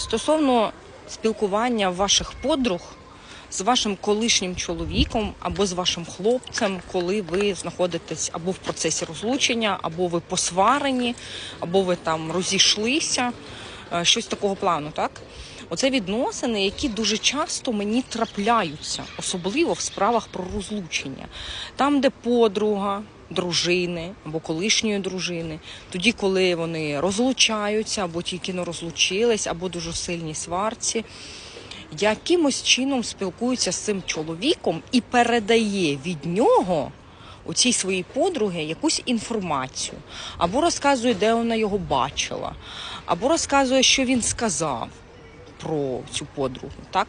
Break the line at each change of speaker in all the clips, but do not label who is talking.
Стосовно спілкування ваших подруг з вашим колишнім чоловіком або з вашим хлопцем, коли ви знаходитесь або в процесі розлучення, або ви посварені, або ви там розійшлися, е, щось такого плану, так? Оце відносини, які дуже часто мені трапляються, особливо в справах про розлучення. Там, де подруга, дружини або колишньої дружини, тоді, коли вони розлучаються, або тільки не розлучились, або дуже сильні сварці, якимось чином спілкується з цим чоловіком і передає від нього у цій своїй подруги якусь інформацію, або розказує, де вона його бачила, або розказує, що він сказав про цю подругу, так?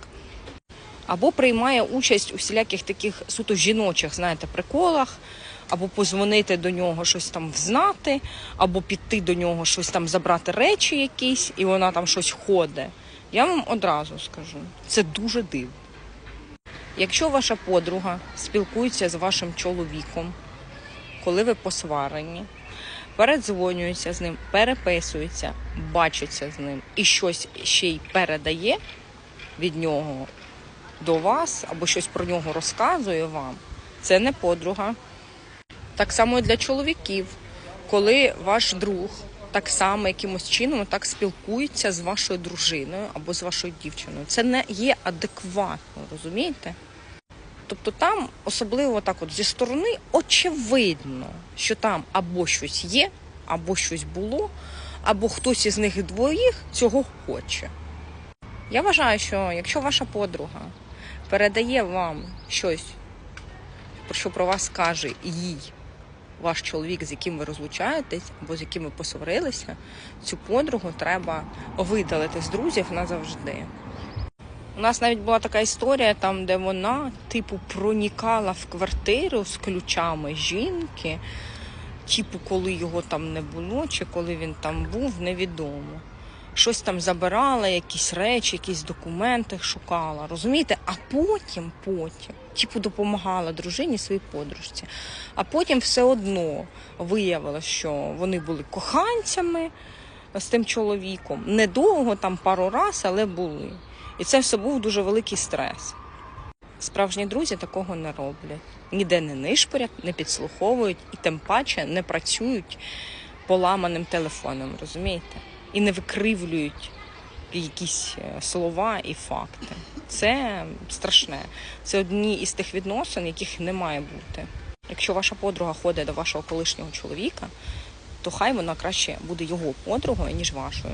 Або приймає участь у всіляких таких суто жіночих, знаєте, приколах, або позвонити до нього щось там взнати, або піти до нього щось там забрати речі якісь, і вона там щось ходить. Я вам одразу скажу, це дуже дивно. Якщо ваша подруга спілкується з вашим чоловіком, коли ви посварені, передзвонюється з ним, переписується, бачиться з ним і щось ще й передає від нього до вас або щось про нього розказує вам, це не подруга. Так само і для чоловіків, коли ваш друг так само якимось чином так спілкується з вашою дружиною або з вашою дівчиною. Це не є адекватно, розумієте? Тобто там, особливо так от зі сторони, очевидно, що там або щось є, або щось було, або хтось із них двоїх цього хоче. Я вважаю, що якщо ваша подруга передає вам щось, про що про вас каже їй ваш чоловік, з яким ви розлучаєтесь, або з яким ви посварилися, цю подругу треба видалити з друзів назавжди. У нас навіть була така історія, там, де вона, типу, пронікала в квартиру з ключами жінки, типу, коли його там не було, чи коли він там був, невідомо. Щось там забирала, якісь речі, якісь документи шукала. Розумієте? А потім, потім, типу, допомагала дружині своїй подружці. А потім все одно виявилося, що вони були коханцями з тим чоловіком. Недовго, там пару раз, але були. І це все був дуже великий стрес. Справжні друзі такого не роблять. Ніде не нишпорять, не підслуховують і тим паче не працюють поламаним телефоном, розумієте? І не викривлюють якісь е, слова і факти. Це страшне. Це одні із тих відносин, яких не має бути. Якщо ваша подруга ходить до вашого колишнього чоловіка, то хай вона краще буде його подругою, ніж вашою.